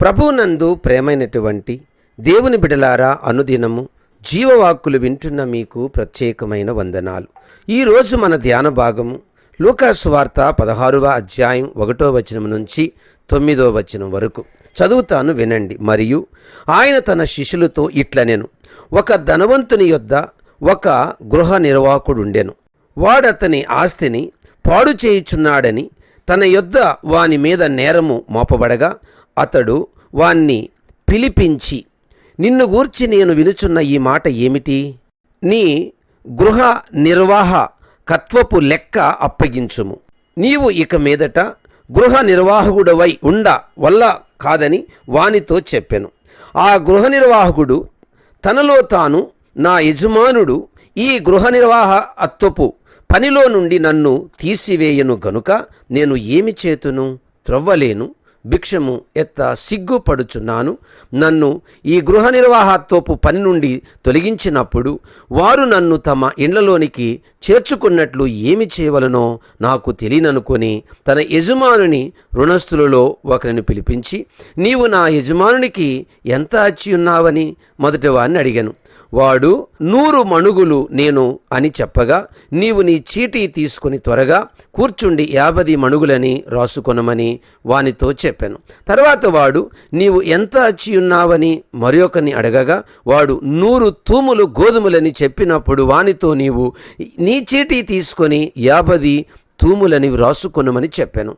ప్రభునందు ప్రేమైనటువంటి దేవుని బిడలారా అనుదినము జీవవాక్కులు వింటున్న మీకు ప్రత్యేకమైన వందనాలు. ఈరోజు మన ధ్యాన భాగము లూకాసు వార్త పదహారవ అధ్యాయం ఒకటో వచనం నుంచి తొమ్మిదో వచనం వరకు. చదువుతాను వినండి. మరియు ఆయన తన శిష్యులతో ఇట్లనెను ఒక ధనవంతుని యొద్ద ఒక గృహ నిర్వాహకుడుండెను. వాడతని ఆస్తిని పాడు చేయుచున్నాడని తన యొద్ద వాని మీద నేరము మోపబడగా అతడు వాణ్ణి పిలిపించి నిన్ను గూర్చి నేను వినుచున్న ఈ మాట ఏమిటి? నీ గృహ నిర్వాహ కత్వపు లెక్క అప్పగించుము. నీవు ఇక మీదట గృహ నిర్వాహకుడవై ఉండ వల్ల కాదని వానితో చెప్పెను. ఆ గృహ నిర్వాహకుడు తనలో తాను నా యజమానుడు ఈ గృహ నిర్వాహ అత్వపు పనిలో నుండి నన్ను తీసివేయను గనుక నేను ఏమి చేతును? త్రవ్వలేను. భిక్షము ఎత్త సిగ్గుపడుచున్నాను. నన్ను ఈ గృహ నిర్వాహత్వపు పని నుండి తొలగించినప్పుడు వారు నన్ను తమ ఇండ్లలోనికి చేర్చుకున్నట్లు ఏమి చేయవలనో నాకు తెలియననుకొని తన యజమానుని రుణస్థులలో ఒకరిని పిలిపించి నీవు నా యజమానునికి ఎంత అచ్చి ఉన్నావని మొదటి వాడిని అడిగాను. వాడు నూరు మణుగులు నేను అని చెప్పగా నీవు నీ చీటీ తీసుకుని త్వరగా కూర్చుండి యాభై మణుగులని రాసుకొనమని వానితో చెప్పాను తర్వాత వాడు నీవు ఎంత అచ్చి ఉన్నావని మరొకరిని అడగగా వాడు నూరు తూములు గోధుమలని చెప్పినప్పుడు వానితో నీవు నీ చీటీ తీసుకొని యాభది తూములని వ్రాసుకొనమని చెప్పాను.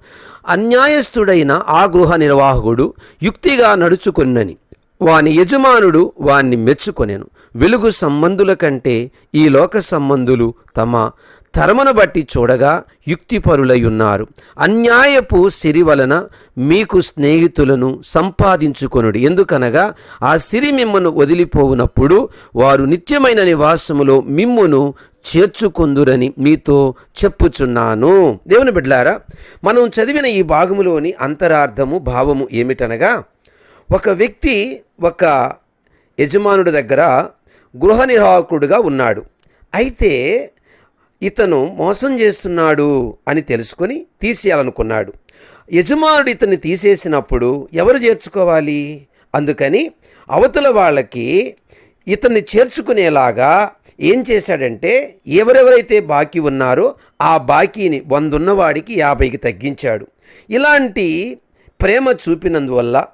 అన్యాయస్థుడైన ఆ గృహ నిర్వాహకుడు యుక్తిగా నడుచుకున్నని వాని యజమానుడు వాణ్ణి మెచ్చుకొనెను. వెలుగు సంబంధుల కంటే ఈ లోక సంబంధులు తమ తరమును బట్టి చూడగా యుక్తిపరులై ఉన్నారు అన్యాయపు సిరి వలన మీకు స్నేహితులను సంపాదించుకొనుడు. ఎందుకనగా ఆ సిరి మిమ్మను వదిలిపోవునప్పుడు వారు నిత్యమైన నివాసములో మిమ్మును చేర్చుకొందురని మీతో చెప్పుచున్నాను. దేవుని బిడ్లారా మనం చదివిన ఈ భాగములోని అంతరార్థము భావము ఏమిటనగా ఒక వ్యక్తి ఒక యజమానుడి దగ్గర గృహ నిర్వాహకుడుగా ఉన్నాడు. అయితే ఇతను మోసం చేస్తున్నాడు అని తెలుసుకొని తీసేయాలనుకున్నాడు. యజమానుడు ఇతన్ని తీసేసినప్పుడు ఎవరు చేర్చుకోవాలి? అందుకని అవతల వాళ్ళకి ఇతన్ని చేర్చుకునేలాగా ఏం చేశాడంటే ఎవరెవరైతే బాకీ ఉన్నారో ఆ బాకీని వందున్నవాడికి యాభైకి తగ్గించాడు. ఇలాంటి ప్రేమ చూపినందువల్ల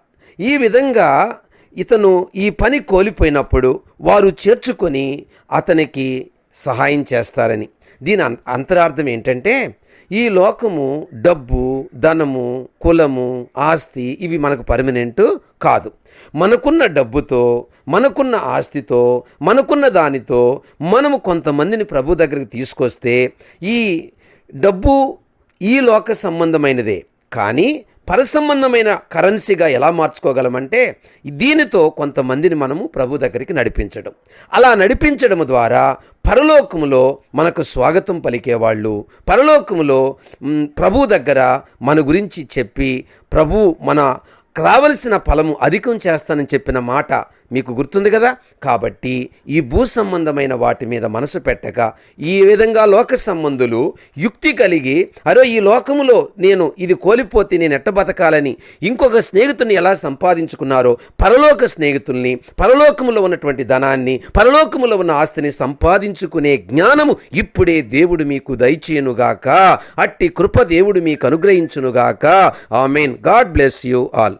ఈ విధంగా ఇతను ఈ పని కోల్పోయినప్పుడు వారు చేర్చుకొని అతనికి సహాయం చేస్తారని. దీని అం- అంతరార్థం ఏంటంటే ఈ లోకము డబ్బు ధనము కులము ఆస్తి ఇవి మనకు పర్మనెంట్ కాదు. మనకున్న డబ్బుతో మనకున్న ఆస్తితో మనకున్న దానితో మనము కొంతమందిని ప్రభు దగ్గరికి తీసుకొస్తే ఈ డబ్బు ఈ లోక సంబంధమైనదే. కానీ పరసంబంధమైన కరెన్సీగా ఎలా మార్చుకోగలమంటే దీనితో కొంతమందిని మనము ప్రభు దగ్గరికి నడిపించడం. అలా నడిపించడం ద్వారా పరలోకములో మనకు స్వాగతం పలికేవాళ్ళు పరలోకములో ప్రభు దగ్గర మన గురించి చెప్పి ప్రభు మన రావలసిన ఫలము అధికం చేస్తానని చెప్పిన మాట మీకు గుర్తుంది కదా? కాబట్టి ఈ భూ సంబంధమైన వాటి మీద మనసు పెట్టక ఈ విధంగా లోక సంబంధులు యుక్తి కలిగి అరే ఈ లోకములో నేను ఇది కోల్పోతే నేను ఎట్ట బతకాలని ఇంకొక స్నేహితుని ఎలా సంపాదించుకున్నారో పరలోక స్నేహితుల్ని పరలోకములో ఉన్నటువంటి ధనాన్ని పరలోకములో ఉన్న ఆస్తిని సంపాదించుకునే జ్ఞానము ఇప్పుడే దేవుడు మీకు దయచేయనుగాక. అట్టి కృప దేవుడు మీకు అనుగ్రహించునుగాక. Amen. God bless you all.